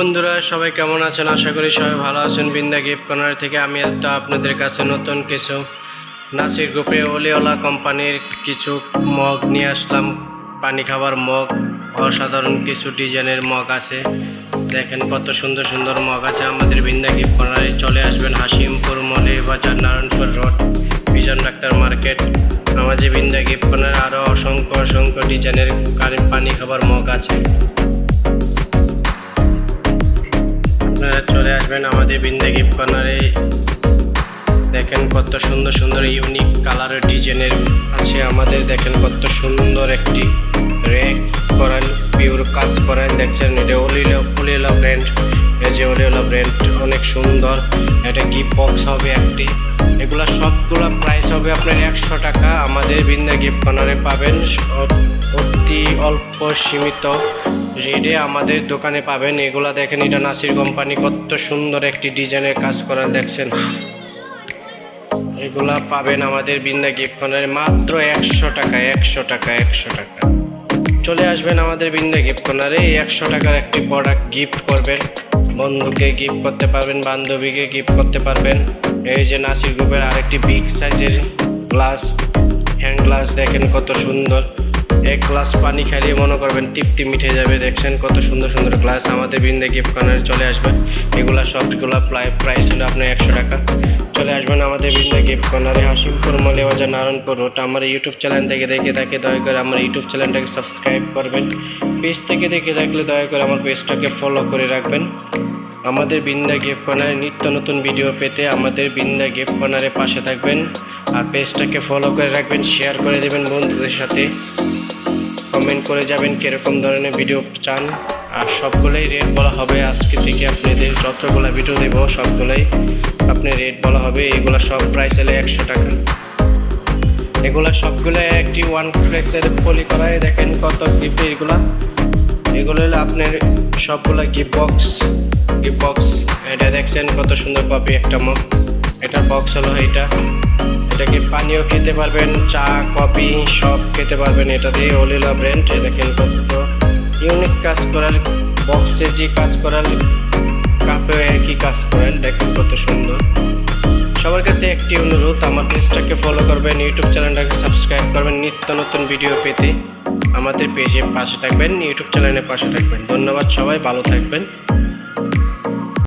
বন্ধুরা, সবাই কেমন আছেন? আশা করি সবাই ভালো আছেন। বিন্দা গিফট কর্নার থেকে আমি একটা আপনাদের কাছে নতুন কিছু। নাসির গ্রুপে ওলিওলা কোম্পানির কিছু মগ নিয়ে আসলাম। পানি খাবার মগ, অসাধারণ কিছু ডিজাইনের মগ আছে। দেখেন কত সুন্দর সুন্দর মগ আছে। আমাদের বিন্দা গিফট কর্নারে চলে আসবেন হাসিমপুর মলে বাজার, Narayanpur road, Bijan doctor market. আমাদের বিন্দা গিফট কর্নারে আরও অসংখ্য অসংখ্য ডিজাইনের পানি খাবার মগ আছে। আসবেন আমাদের বিন্দা গিফট কর্নারে দেখেন কত সুন্দর সুন্দর ইউনিক কালারের ডিজাইনের আছে আমাদের। দেখেন কত সুন্দর একটি রেক করেন পিওর কাজ করেন। দেখছেন, এটা অলিলা অলিলা ব্র্যান্ড এই যে ব্র্যান্ড অনেক সুন্দর। এটা গিফট বক্স হবে একটি। এগুলা সবগুলা প্রাইস হবে আপনার একশো টাকা। আমাদের বিন্দা গিফট কর্নারে পাবেন। অল্প সীমিত। রেডে আমাদের দোকানে পাবেন, এগুলা দেখেন, এটা নাসির কোম্পানি, কত সুন্দর একটি ডিজাইনের কাজ করা, দেখছেন? এগুলা পাবেন আমাদের বিন্দা গিফট কর্নারে, মাত্র একশো টাকা একশো টাকা একশো টাকা। চলে আসবেন আমাদের বিন্দা গিফট কর্নারে, এই একশো টাকার একটি প্রোডাক্ট গিফট করবেন। বন্ধুকে গিফট করতে পারবেন, বান্ধবীকে গিফট করতে পারবেন। এই যে নাসির গ্রুপের আরেকটি বিগ সাইজের গ্লাস হ্যান্ড গ্লাস দেখেন কত সুন্দর। এক গ্লাস পানি খাইয়ে মনে করবেন তৃপ্তি মিঠে যাবে। দেখছেন কত সুন্দর সুন্দর গ্লাস আমাদের বিন্দা গিফট কর্নারে চলে আসবেন এগুলা সবগুলো প্রাইস হলো আপনার একশো টাকা। চলে আসবেন আমাদের বিন্দা গিফট কর্নারে হাসিমপুর মলে বাজার নারায়ণপুর রোড আমার ইউটিউব চ্যানেল থেকে দেখে থাকে দয়া করে আমার ইউটিউব চ্যানেলটাকে সাবস্ক্রাইব করবেন। পেজ থেকে দেখে থাকলে দয়া করে আমার পেজটাকে ফলো করে রাখবেন। আমাদের বিন্দা গিফট কর্নারে নিত্য নতুন ভিডিও পেতে আমাদের বিন্দা গিফট কর্নারে পাশে থাকবেন। আর পেজটাকে ফলো করে রাখবেন শেয়ার করে দেবেন বন্ধুদের সাথে। কমেন্ট করে যাবেন কীরকম ধরনের ভিডিও চান। আর সবগুলোই রেট বলা হবে। আজকে থেকে আপনাদের যতগুলো ভিডিও দেব, সবগুলোই আপনি রেট বলা হবে। এগুলো সব প্রাইস হলে একশো টাকা। এগুলা সবগুলো একটি ওয়ান ফ্লেক্সের পলি করায় দেখেন কত গিফট এগুলা। এগুলো হলো আপনার সবগুলা গিফট বক্স গিফট বক্স এটা দেখছেন কত সুন্দর কপি একটা মুখ এটার বক্স হলো এটা এটাকে পানীয় খেতে পারবেন, চা, কফি, সব খেতে পারবেন এটা দিয়ে অলিলা ব্র্যান্ড দেখেন কত ইউনিক কাজ করার বক্সে যে কাজ করার কাপে একই কাজ করেন দেখেন কত সুন্দর। সবার কাছে একটি অনুরোধ, আমার পেজটাকে ফলো করবেন ইউটিউব চ্যানেলটাকে সাবস্ক্রাইব করবেন, নিত্য নতুন ভিডিও পেতে আমাদের পেজে পাশে থাকবেন ইউটিউব চ্যানেলের পাশে থাকবেন। ধন্যবাদ সবাই, ভালো থাকবেন।